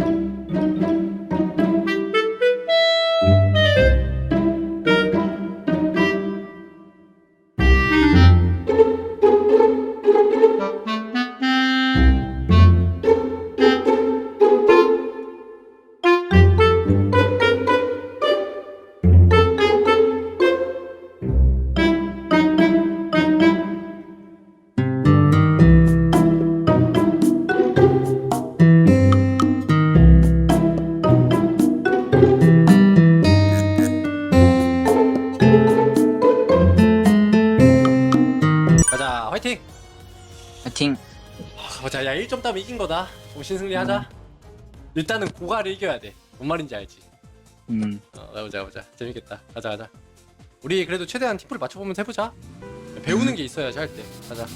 가자 1점 따면 이긴 거다. 정신승리 하자. 일단은 고가를 이겨야 돼 뭔 말인지 알지? 음. 어 가보자 가보자. 재밌겠다. 가자 가자. 우리 그래도 최대한 팀플을 맞춰보면서 해보자. 배우는 게 있어야지 할 때. 가자.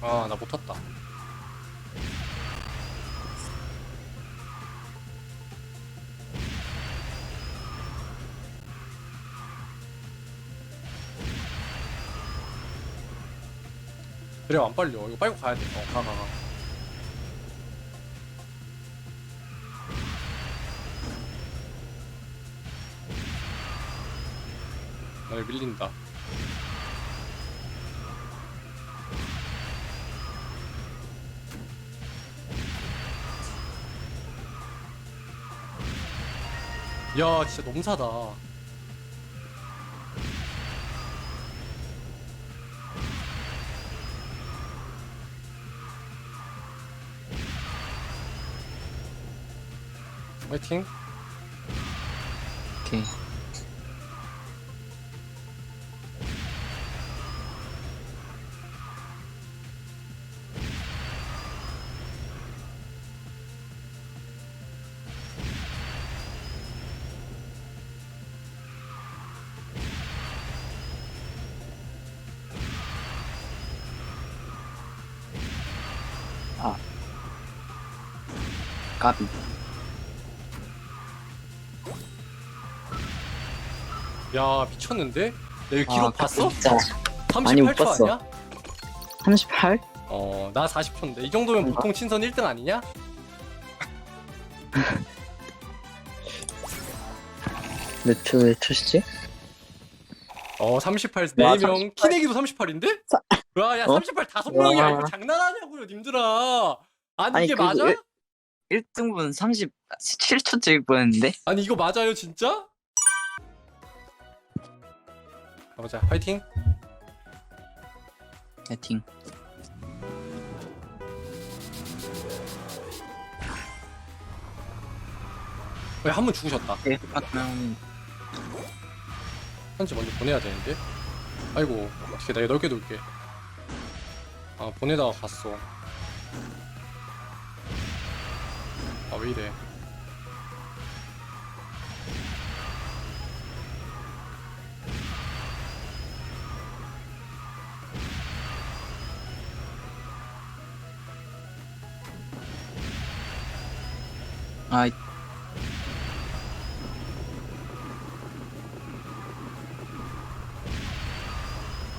아 나 못 탔다 그래 안 빨려. 이거 빨고 가야 돼어가 가가. 나 이거 밀린다. 야 진짜 넘사다 화이팅 오케이. 야 미쳤는데? 야 이거 기록 아, 봤어? 진짜. 많이 못 38초 봤어. 아니야? 38? 어, 나 40초인데 이 정도면 어. 보통 친선 1등 아니냐? 몇 초, 몇 초시지? 어, 38, 와, 4명, 키내기도 38인데? 와, 야, 어? 38 다섯 명이야. 와. 이거 장난하냐고요, 님들아. 아니, 아니, 이게 그리고 맞아? 일- 1등분 37초 찍을 뻔했는데? 아니, 이거 맞아요, 진짜? 가보자, 화이팅. 파이팅. 왜한분 죽으셨다. 네, 편지 먼저 보내야 되는데. 아이고, 어떻게 내가 넓게 놓을게. 아, 보내다가 갔어. 아, 왜 이래. 아,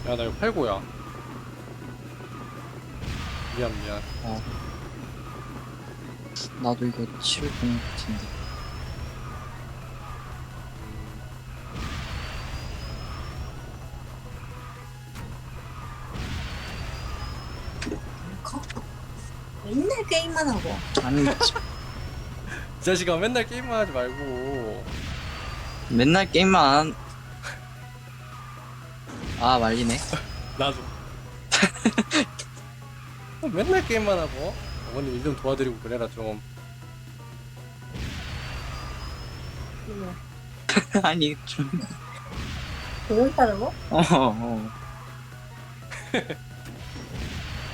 야, 나 이거 팔고야. 미안, 미안. 나도 이거 치울 것 같은데. 맨날 게임만 하고 아니, 이 자식아, 맨날 게임만 하지 말고. 맨날 게임만 안. 아, 말리네. 나도. 어, 맨날 게임만 하고. 어머님 일 좀 도와드리고 그래라 좀. 아니, 좀. 그걸 따르고 어, 어.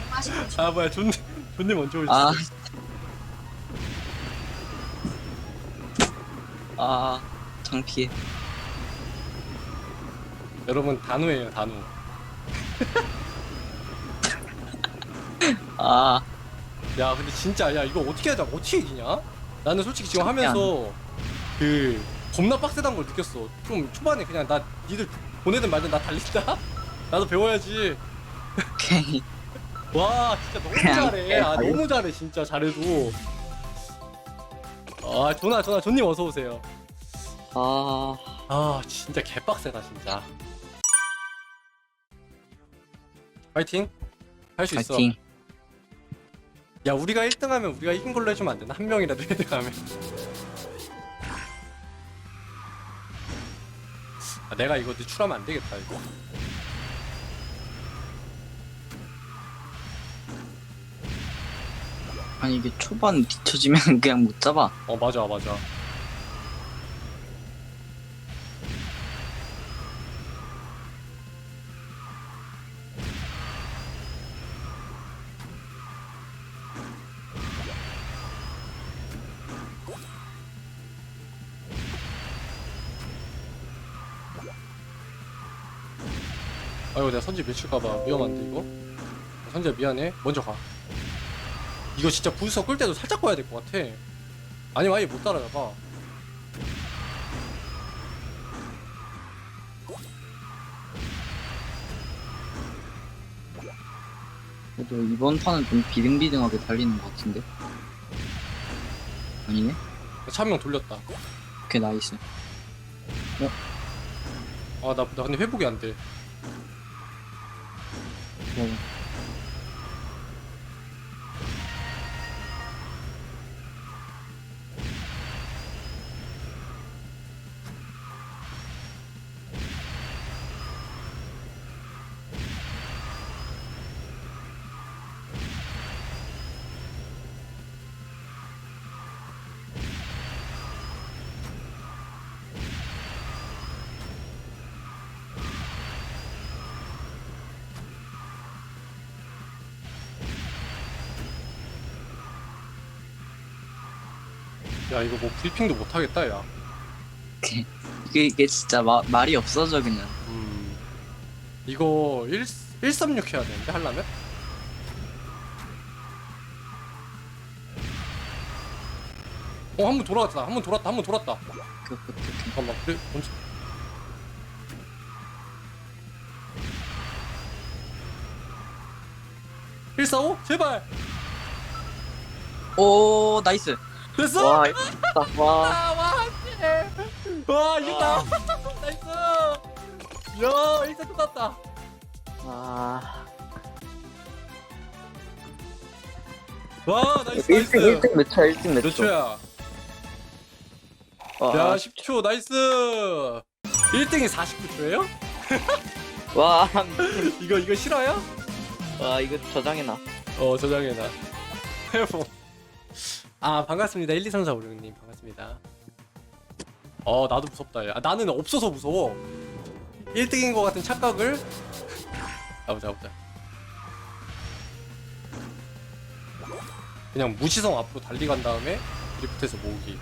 맛있겠지 아 뭐야 존 존님 먼저 오셨어. 아. 아, 창피해. 여러분 단우예요 단우. 아, 야 근데 진짜 야 이거 어떻게 하자 어떻게 이기냐? 나는 솔직히 지금 하면서 그 겁나 빡세단 걸 느꼈어. 좀 초반에 그냥 나 니들 보내든 말든 나 달린다. 나도 배워야지. 오케이. 와 진짜 너무 잘해. 아. 너무 잘해 진짜 잘해도. 아 조나 조나 조님 어서 오세요. 아, 아 진짜 개빡세다 진짜. 파이팅. 할 수 있어. 파이팅. 야 우리가 1등하면 우리가 이긴 걸로 해주면 안 되나? 한 명이라도 1등하면. 아, 내가 이거 늦출하면 안 되겠다 이거. 아니 이게 초반 뒤쳐지면 그냥 못 잡아. 어 맞아 맞아. 내가 선지 밀칠까봐 위험한데 이거? 선지야 미안해. 먼저 가. 이거 진짜 부스서 끌 때도 살짝 봐야 될 것 같아. 아니면 아예 못 따라가봐. 그래도 이번 판은 좀 비등비등하게 달리는 것 같은데. 아니네. 차한명 돌렸다. 오케이 나이스. 아나 나 근데 회복이 안돼 어, 야 이거 뭐 브리핑도 못 하겠다 야 이게 이게 진짜 마, 말이 없어져 그냥. 음. 이거 1, 136 해야 되는데 하려면? 어 한 번 돌아왔다 한 번 돌았다 한 번 돌았다 오케이, 오케이, 오케이. 잠깐만 그래 먼저 (145) 제발 오 나이스. 됐어 와, 와. 아와 안돼 와 이겼다 나이스 야 일단 끝났다 와. 와 나이스 1등 나이스 1등 몇 차? 1등 몇 몇 초? 초야 와, 야 10초 나이스 1등이 49초예요? 와, 이거 이거 실화야? 와 이거 저장해놔. 어 저장해놔 해보 아 반갑습니다. 1 2 3 4 5 6님 반갑습니다. 어 나도 무섭다. 야. 아, 나는 없어서 무서워. 1등인 것 같은 착각을. 가보자 보자. 그냥 무시성 앞으로 달리간 다음에 드리프트에서 모으기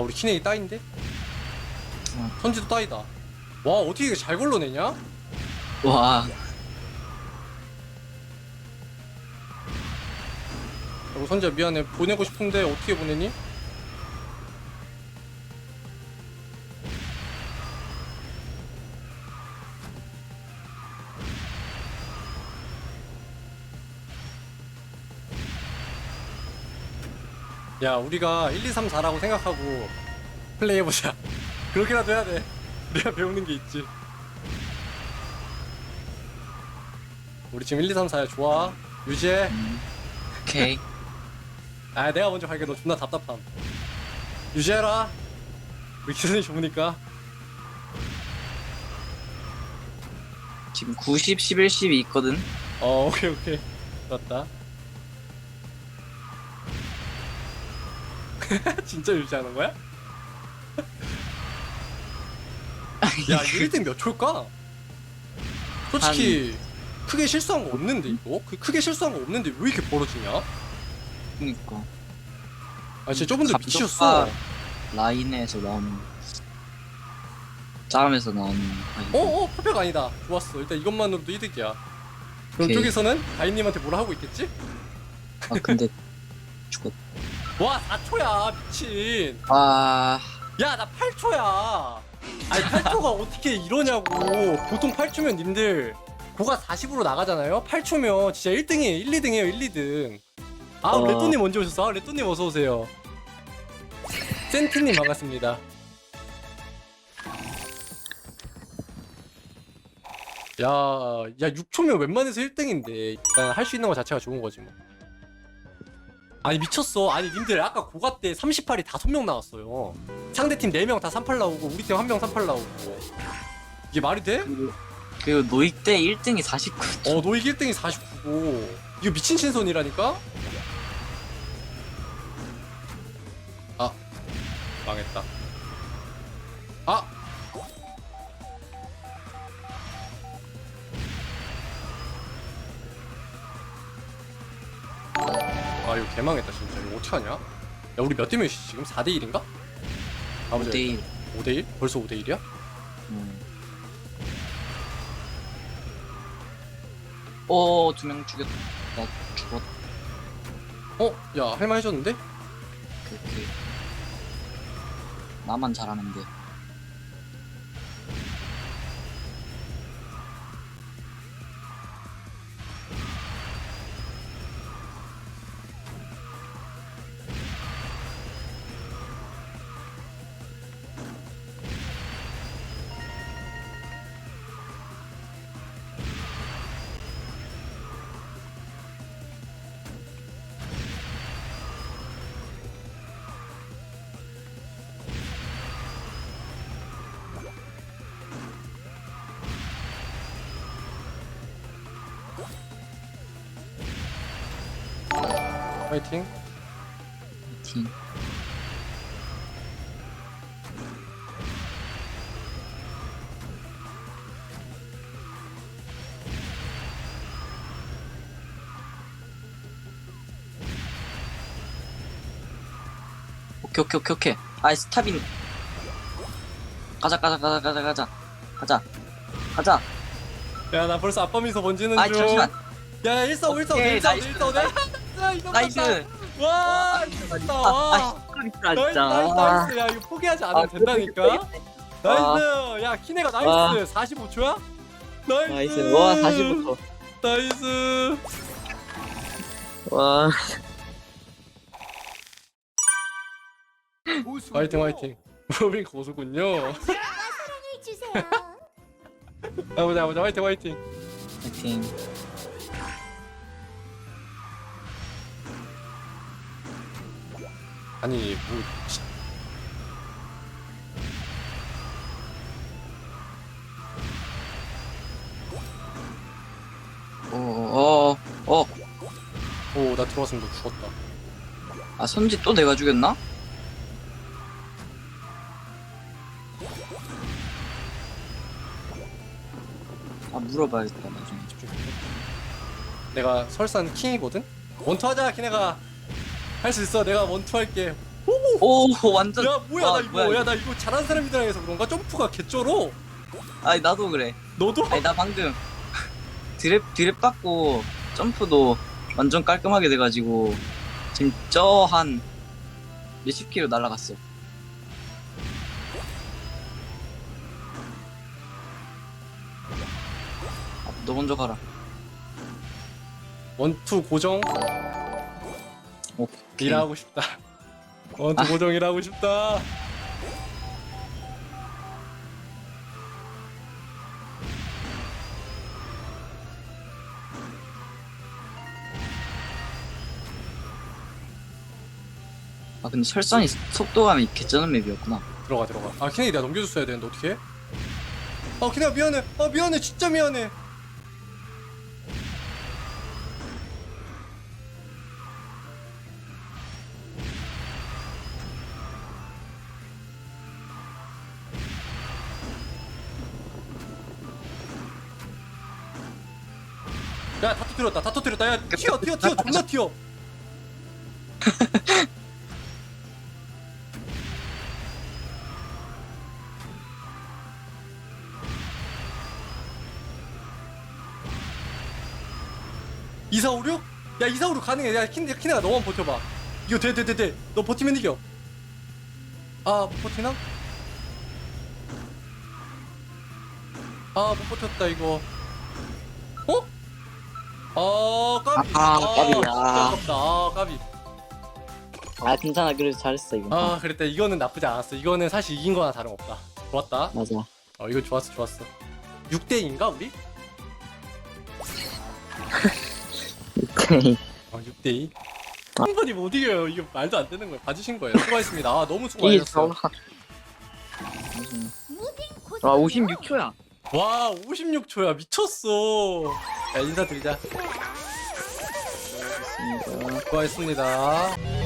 아 우리 키네이 따인데? 어. 선지도 따이다 와 어떻게 이게 잘 걸러내냐? 와, 아이고 선지야 미안해 보내고 싶은데 어떻게 보내니? 야 우리가 1, 2, 3, 4라고 생각하고 플레이해보자. 그렇게라도 해야 돼. 우리가 배우는 게 있지. 우리 지금 1, 2, 3, 4야 좋아. 유지해. 음, 오케이. 아 내가 먼저 갈게. 너 존나 답답함. 유지해라. 우리 기선이 좋으니까. 지금 90, 11, 12 있거든. 어 오케이 오케이. 좋았다 진짜 유지하는 거야? 야 1등 몇 초일까? 솔직히 크게 실수한 거 없는데 이거? 그 크게 실수한 거 없는데 왜 이렇게 벌어지냐? 그니까 아 진짜 저분들 감독과 미치셨어 라인에서 나오는 싸움에서 나오는 아이디. 어어 퍼펙 아니다 좋았어 일단 이것만으로도 이득이야 그럼 오케이. 저기서는 다인님한테 뭐라 하고 있겠지? 아 근데 죽었 와 4초야 미친. 아. 야 나 8초야. 아니 8초가 어떻게 이러냐고. 보통 8초면 님들 고가 40으로 나가잖아요? 8초면 진짜 1등이에요. 1, 2등이에요. 1, 2등. 아 어. 레또님 언제 오셨어? 아, 레또님 어서오세요. 센트님 반갑습니다. 야, 야 6초면 웬만해서 1등인데. 일단 할 수 있는 거 자체가 좋은 거지 뭐 아니 미쳤어 아니 님들 아까 고가 때 38이 5명 나왔어요 상대팀 4명 다 38 나오고 우리 팀 1명 38 나오고 이게 말이 돼? 그리고 그리고 노익 때 1등이 49. 어 노익 1등이 49고 이거 미친 신선이라니까? 아 망했다 아 아 이거 개망했다 진짜 이거 어떡하냐? 야 우리 몇 대 몇이지 지금? 4대 1인가? 아버지 5대1 5대 1? 벌써 5대 1이야? 음. 어, 두 명 죽였다. 나 죽었. 어? 야 할만 해줬는데? 그렇게. 나만 잘하면 돼. 파이팅 팀. 오케이 오케이 오케이 오케이. 아이 스탑인. 가자 가자 가자 가자 가자 가자 가자. 야 나 벌써 아빠 미소 번지는 중 잠시만. 야 1사 1사 오케이, 1사 나이스, 1 이거 나이스. 와 와, 미쳤다 아, 와 아, 진짜. 나이스. 나이스 나이스. 야 이거 포기하지 않으면 아, 된다니까? 나이스. 야 키네가 나이스. 45초야? 나이스. 나이스. 와 45초. 나이스. 와. 화이팅 화이팅. 로빈 고수군요. 주세요. 가보자 가보자. 화이팅 화이팅. 파이팅. 아니 뭐 지- 어어어 어. 오, 나 들어왔으면 너 죽었다. 아 선지 또 내가 죽였나? 아 물어봐야겠다 나중에. 내가 설산 킹이거든? 원투하자, 키네가. 할 수 있어, 내가 원투 할게. 오 완전 야, 뭐야, 와, 나 이거, 뭐야, 야, 나 이거 잘하는 사람이랑 해서 그런가? 점프가 개쩔어. 아니 나도 그래 너도? 아니 나 방금 드랩 드랩 받고 점프도 완전 깔끔하게 돼가지고 지금 저 한 몇십 킬로 날아갔어 아, 너 먼저 가라 원투 고정 오케이 일하고 싶다. 원투 아. 고정 일하고 싶다. 아 근데 설산이 속도감이 개쩌는 맵이었구나 들어가, 들어가. 아, 키네 내가 넘겨줬어야 되는데, 어떡해? 아, 키네가 미안해. 아, 미안해. 진짜 미안해. 야 다 터뜨렸다. 다 터뜨렸다. 야 튀어 튀어 튀어. 존나 튀어. 이사오류? 야 이사오류 가능해. 야 킨, 키네가 너만 버텨봐. 이거 돼 돼 돼 돼 너 버티면 이겨. 아 못 버티나? 아 못 버텼다 이거. 어? 아 까비. 아, 까비, 진짜 아. 아깝다. 아 까비. 아 괜찮아 그래도 잘했어 이거 아 그랬다 이거는 나쁘지 않았어. 이거는 사실 이긴 거나 다름없다. 좋았다. 맞아. 어 이거 좋았어 좋았어. 6대 2인가 우리? 어 6대2 한 번이 못 이겨요. 이거 말도 안 되는 거예요. 봐주신 거예요. 수고하셨습니다. 아 너무 수고 이게 많으셨어요 와 56초야. 와 56초야. 미쳤어 야 인사드리자. 수고하셨습니다